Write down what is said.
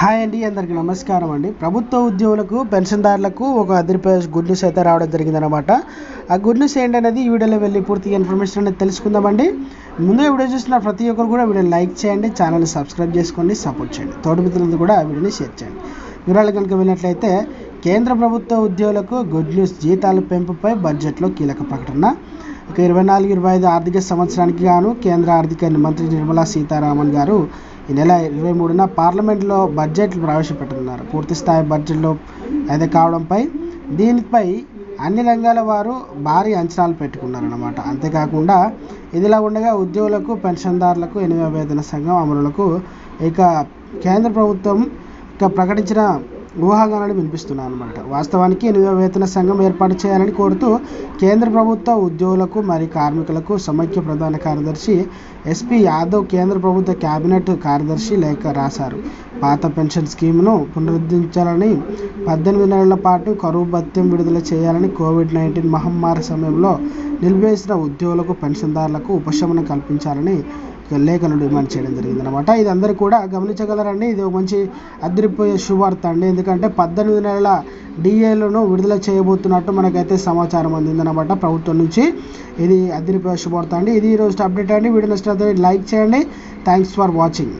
Hi అండి అందరికీ నమస్కారం అండి. ప్రభుత్వ ఉద్యోగులకు పెన్షన్దారులకు ఒక అదిరిపోయే గుడ్ న్యూస్ అయితే రావడం జరిగిందనమాట ఆ గుడ్ న్యూస్ ఏంటనేది ఈ వీడియోలో వెళ్ళి పూర్తిగా ఇన్ఫర్మేషన్ అనేది తెలుసుకుందామండి. ముందుగా వీడియో చూసిన ప్రతి ఒక్కరు కూడా వీడియోని లైక్ చేయండి ఛానల్ని సబ్స్క్రైబ్ చేసుకోండి సపోర్ట్ చేయండి. తోటి మిత్రులందరూ కూడా వీడియోని షేర్ చేయండి. వివరాలు కనుక వెళ్ళినట్లయితే కేంద్ర ప్రభుత్వ ఉద్యోగులకు గుడ్ న్యూస్ జీతాల పెంపుపై బడ్జెట్లో కీలక ప్రకటన. ఇక ఇరవై నాలుగు ఇరవై ఐదు ఆర్థిక సంవత్సరానికి గాను కేంద్ర ఆర్థిక మంత్రి నిర్మలా సీతారామన్ గారు ఈ నెల ఇరవై మూడున పార్లమెంట్లో బడ్జెట్లు ప్రవేశపెట్టనున్నారు. పూర్తి స్థాయి బడ్జెట్లో అయితే కావడంపై దీనిపై అన్ని రంగాల వారు భారీ అంచనాలు పెట్టుకున్నారన్నమాట. అంతేకాకుండా ఇదిలా ఉండగా ఉద్యోగులకు పెన్షన్దారులకు ఎనిమిదవ వేతన సంఘం అమలులకు ఇక కేంద్ర ప్రభుత్వం ఇక ప్రకటించిన ఊహాగానాలు వినిపిస్తున్నాయి అనమాట వాస్తవానికి ఎనిమిదవ వేతన సంఘం ఏర్పాటు చేయాలని కోరుతూ కేంద్ర ప్రభుత్వ ఉద్యోగులకు మరియు కార్మికులకు సమైక్య ప్రధాన కార్యదర్శి ఎస్పి యాదవ్ కేంద్ర ప్రభుత్వ కేబినెట్ కార్యదర్శి లేఖ రాశారు. పాత పెన్షన్ స్కీమ్ను పునరుద్ధరించాలని పద్దెనిమిది నెలల పాటు కరువు భత్యం విడుదల చేయాలని కోవిడ్ నైన్టీన్ మహమ్మారి సమయంలో నిలిపివేసిన ఉద్యోగులకు పెన్షన్దారులకు ఉపశమనం కల్పించాలని లేఖలు డిమాండ్ చేయడం జరిగింది అనమాట ఇది అందరూ కూడా గమనించగలరండి. ఇది ఒక మంచి అదిరిపోయే శుభార్త అండి. ఎందుకంటే పద్దెనిమిది నెలల డిఏలను విడుదల చేయబోతున్నట్టు మనకైతే సమాచారం అందిందనమాట ప్రభుత్వం నుంచి. ఇది అదిరిపోయే శుభార్త అండి. ఇది ఈరోజు అప్డేట్ అండి. వీడియో నచ్చినట్లయితే లైక్ చేయండి. Thanks for watching.